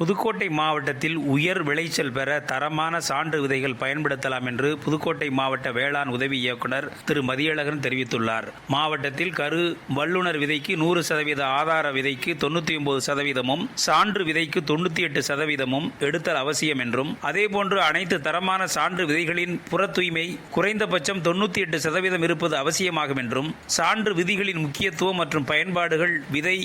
புதுக்கோட்டை மாவட்டத்தில் உயர் விளைச்சல் பெற தரமான சான்று விதைகள் பயன்படுத்தலாம் என்று புதுக்கோட்டை மாவட்ட வேளாண் உதவி இயக்குனர் திரு மதியழகன் தெரிவித்துள்ளார். மாவட்டத்தில் கரு வல்லுநர் விதைக்கு நூறு சதவீத ஆதார விதைக்கு தொண்ணூற்றி ஒன்பது சதவீதமும் சான்று விதைக்கு தொண்ணூற்றி எட்டு சதவீதமும் எடுத்தல் அவசியம் என்றும் அதேபோன்று அனைத்து தரமான சான்று விதைகளின் புற தூய்மை குறைந்தபட்சம் தொண்ணூற்றி எட்டு சதவீதம் இருப்பது அவசியமாகும் என்றும் சான்று விதிகளின் முக்கியத்துவம் மற்றும் பயன்பாடுகள் விதை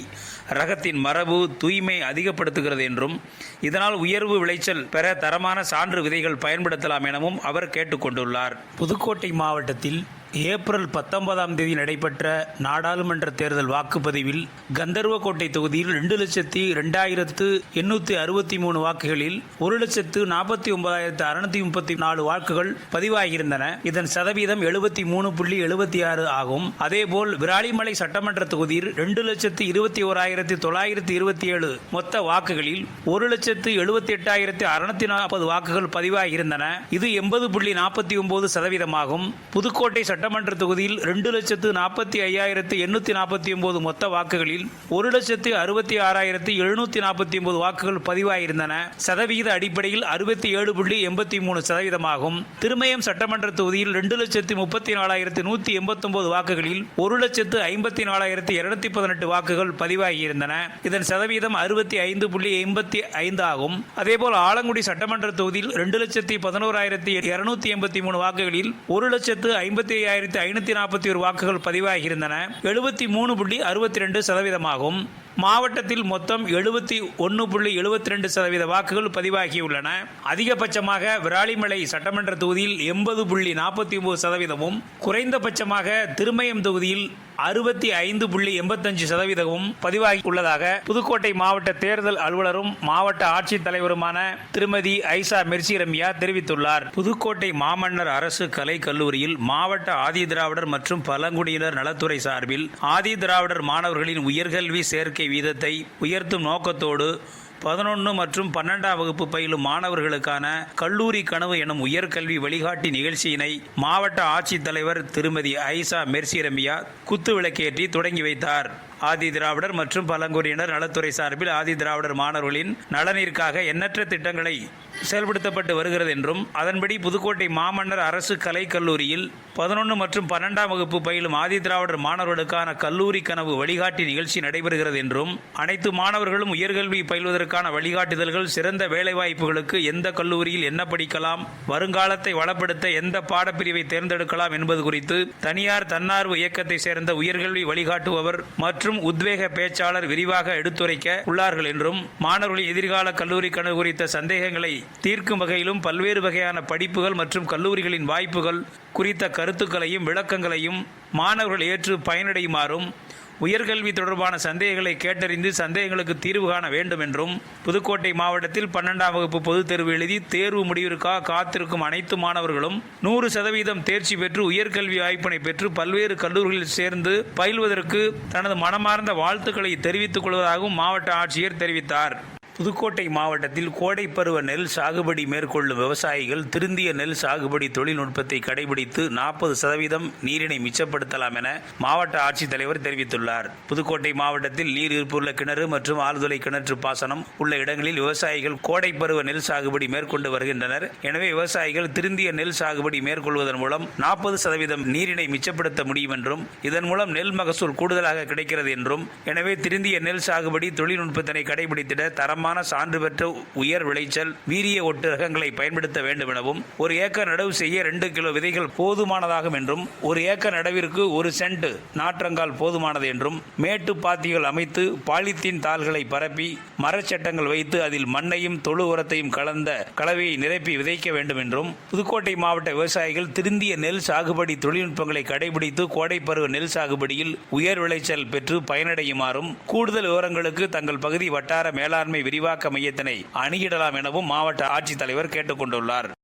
ரகத்தின் மரபு தூய்மை அதிகப்படுத்துகிறது என்றும் இதனால் உயர்வு விளைச்சல் பெற தரமான சான்று விதைகள் பயன்படுத்தலாம் எனவும் அவர் கேட்டுக்கொண்டுள்ளார். புதுக்கோட்டை மாவட்டத்தில் ஏப்ரல் பத்தொன்பதாம் தேதி நடைபெற்ற நாடாளுமன்ற தேர்தல் வாக்குப்பதிவில் கந்தர்வக்கோட்டை தொகுதியில் ரெண்டு லட்சத்தி ரெண்டாயிரத்து எண்ணூற்றி அறுபத்தி மூணு வாக்குகளில் ஒரு லட்சத்து நாற்பத்தி ஒன்பதாயிரத்து அறுநூத்தி முப்பத்தி நாலு வாக்குகள் பதிவாகியிருந்தன. இதன் சதவீதம் எழுபத்தி மூணு புள்ளி எழுபத்தி ஆறு ஆகும். அதேபோல் விராலிமலை சட்டமன்ற தொகுதியில் ரெண்டு லட்சத்து இருபத்தி ஓராயிரத்தி தொள்ளாயிரத்தி இருபத்தி ஏழு மொத்த வாக்குகளில் ஒரு லட்சத்து எழுபத்தி எட்டாயிரத்தி அறுநூத்தி நாற்பது வாக்குகள் பதிவாகியிருந்தன. இது எண்பது புள்ளி நாற்பத்தி ஒன்பது சதவீதமாகும். புதுக்கோட்டை சட்ட சட்டமன்ற தொகுதியில் ரெண்டு லட்சத்து நாற்பத்தி ஐயாயிரத்து எண்ணூற்றி நாற்பத்தி ஒன்பது மொத்த வாக்குகளில் ஒரு லட்சத்து அறுபத்தி ஆறாயிரத்து எழுநூற்றி நாற்பத்தி ஒன்பது வாக்குகள் பதிவாகியிருந்தன சதவிகித அடிப்படையில் அறுபத்தி ஏழு புள்ளி எண்பத்தி மூணு சதவீதமாகும். திருமயம் சட்டமன்ற தொகுதியில் ரெண்டு லட்சத்து முப்பத்தி நாலாயிரத்து நூற்றி எண்பத்தொன்பது வாக்குகளில் ஒரு லட்சத்து ஐம்பத்தி நாலாயிரத்து இருநூத்தி பதினெட்டு வாக்குகள் பதிவாகியிருந்தன. இதன் சதவீதம் அறுபத்தி ஐந்து புள்ளி எண்பத்தி ஐந்து ஆகும். அதேபோல் ஆலங்குடி சட்டமன்ற தொகுதியில் ரெண்டு லட்சத்தி பதினோராயிரத்தி இருநூத்தி எண்பத்தி மூணு வாக்குகளில் ஒரு லட்சத்து ஐம்பத்தி ஐயாயிரத்தி ஐநூத்தி நாற்பத்தி ஒரு வாக்குகள் பதிவாகியிருந்தன. எழுபத்தி மூணு புள்ளி அறுபத்தி ரெண்டு சதவீதமாகும். மாவட்டத்தில் மொத்தம் எழுபத்தி ஒன்று புள்ளி எழுபத்தி ரெண்டு சதவீத வாக்குகள் பதிவாகியுள்ளன. அதிகபட்சமாக விராலிமலை சட்டமன்ற தொகுதியில் எண்பது புள்ளி நாற்பத்தி ஒன்பது சதவீதமும் குறைந்தபட்சமாக திருமயம் தொகுதியில் அறுபத்தி ஐந்து புள்ளி எண்பத்தஞ்சு சதவீதமும் பதிவாகி உள்ளதாக புதுக்கோட்டை மாவட்ட தேர்தல் அலுவலரும் மாவட்ட ஆட்சித் தலைவருமான திருமதி ஐசா மெர்சி ரம்யா தெரிவித்துள்ளார். புதுக்கோட்டை மாமன்னர் அரசு கலை கல்லூரியில் மாவட்ட ஆதி திராவிடர் மற்றும் பழங்குடியினர் நலத்துறை சார்பில் ஆதி திராவிடர் மாணவர்களின் உயர்கல்வி சேர்க்கை வீதத்தை உயர்த்தும் நோக்கத்தோடு பதினொன்று மற்றும் பன்னெண்டாம் வகுப்பு பயிலும் மாணவர்களுக்கான கல்லூரி கனவு எனும் உயர்கல்வி வழிகாட்டி நிகழ்ச்சியினை மாவட்ட ஆட்சித்தலைவர் திருமதி ஐசா மெர்சி ரம்யா குத்து விளக்கேற்றி தொடங்கி வைத்தார். ஆதி திராவிடர் மற்றும் பழங்குடியினர் நலத்துறை சார்பில் ஆதி திராவிடர் மாணவர்களின் நலனிற்காக எண்ணற்ற திட்டங்களை செயல்படுத்தப்பட்டு வருகிறது என்றும் அதன்படி புதுக்கோட்டை மாமன்னர் அரசு கலை கல்லூரியில் பதினொன்று மற்றும் பன்னெண்டாம் வகுப்பு பயிலும் ஆதி திராவிடர் மாணவர்களுக்கான கல்லூரி கனவு வழிகாட்டி நிகழ்ச்சி நடைபெறுகிறது என்றும் அனைத்து மாணவர்களும் உயர்கல்வி பயில்வதற்கான வழிகாட்டுதல்கள் சிறந்த வேலைவாய்ப்புகளுக்கு எந்த கல்லூரியில் என்ன படிக்கலாம் வருங்காலத்தை வளப்படுத்த எந்த பாடப்பிரிவை தேர்ந்தெடுக்கலாம் என்பது குறித்து தனியார் தன்னார்வ இயக்கத்தை சேர்ந்த உயர்கல்வி வழிகாட்டுபவர் மற்றும் உத்வேக பேச்சாளர் விரிவாக எடுத்துரைக்க உள்ளார்கள் என்றும் மாணவர்களின் எதிர்கால கல்லூரி கனவு குறித்த சந்தேகங்களை தீர்க்கும் வகையிலும் பல்வேறு வகையான படிப்புகள் மற்றும் கல்லூரிகளின் வாய்ப்புகள் குறித்த கருத்துக்களையும் விளக்கங்களையும் மாணவர்கள் ஏற்று பயனடையுமாறும் உயர்கல்வி தொடர்பான சந்தேகங்களை கேட்டறிந்து சந்தேகங்களுக்கு தீர்வு காண வேண்டும் என்றும் புதுக்கோட்டை மாவட்டத்தில் பன்னெண்டாம் வகுப்பு பொதுத் தேர்வு எழுதி தேர்வு முடிவிற்காக காத்திருக்கும் அனைத்து மாணவர்களும் நூறு சதவீதம் தேர்ச்சி பெற்று உயர்கல்வி வாய்ப்பினை பெற்று பல்வேறு கல்லூரிகளில் சேர்ந்து பயில்வதற்கு தனது மனமார்ந்த வாழ்த்துக்களை தெரிவித்துக் கொள்வதாகவும் மாவட்ட ஆட்சியர் தெரிவித்தார். புதுக்கோட்டை மாவட்டத்தில் கோடைப்பருவ நெல் சாகுபடி மேற்கொள்ளும் விவசாயிகள் திருந்திய நெல் சாகுபடி தொழில்நுட்பத்தை கடைபிடித்து நாற்பது சதவீதம் நீரினை மிச்சப்படுத்தலாம் என மாவட்ட ஆட்சித்தலைவர் தெரிவித்துள்ளார். புதுக்கோட்டை மாவட்டத்தில் நீர் இருப்புள்ள கிணறு மற்றும் ஆழ்துளை கிணற்று பாசனம் உள்ள இடங்களில் விவசாயிகள் கோடைப்பருவ நெல் சாகுபடி மேற்கொண்டு வருகின்றனர். எனவே விவசாயிகள் திருந்திய நெல் சாகுபடி மேற்கொள்வதன் மூலம் நாற்பது சதவீதம் நீரினை மிச்சப்படுத்த முடியும் என்றும் இதன் மூலம் நெல் மகசூல் கூடுதலாக கிடைக்கிறது என்றும் எனவே திருந்திய நெல் சாகுபடி தொழில்நுட்பத்தினை கடைபிடித்திட தரம் தரமான சான்று பெற்ற உயர் விளைச்சல் வீரிய ஒட்டு ரகங்களை பயன்படுத்த வேண்டும் எனவும் ஒரு ஏக்கர் நடவு செய்ய ரெண்டு கிலோ விதைகள் போதுமானதாகும் என்றும் ஒரு ஏக்கர் நடவிற்கு ஒரு சென்ட் நாற்றங்கால் போதுமானது என்றும் மேட்டு பாத்திகள் அமைத்து பாலித்தீன் தாள்களை பரப்பி மரச்சட்டங்கள் வைத்து அதில் மண்ணையும் தொழு உரத்தையும் கலந்த கலவையை நிரப்பி விதைக்க வேண்டும் என்றும் புதுக்கோட்டை மாவட்ட விவசாயிகள் திருந்திய நெல் சாகுபடி தொழில்நுட்பங்களை கடைபிடித்து கோடைப்பருவ நெல் சாகுபடியில் உயர் விளைச்சல் பெற்று பயனடையுமாறும் கூடுதல் விவரங்களுக்கு தங்கள் பகுதி வட்டார மேலாண்மை விரிவாக்க மையத்தினை அணுகிடலாம் எனவும் மாவட்ட ஆட்சித்தலைவர் கேட்டுக்கொண்டுள்ளார்.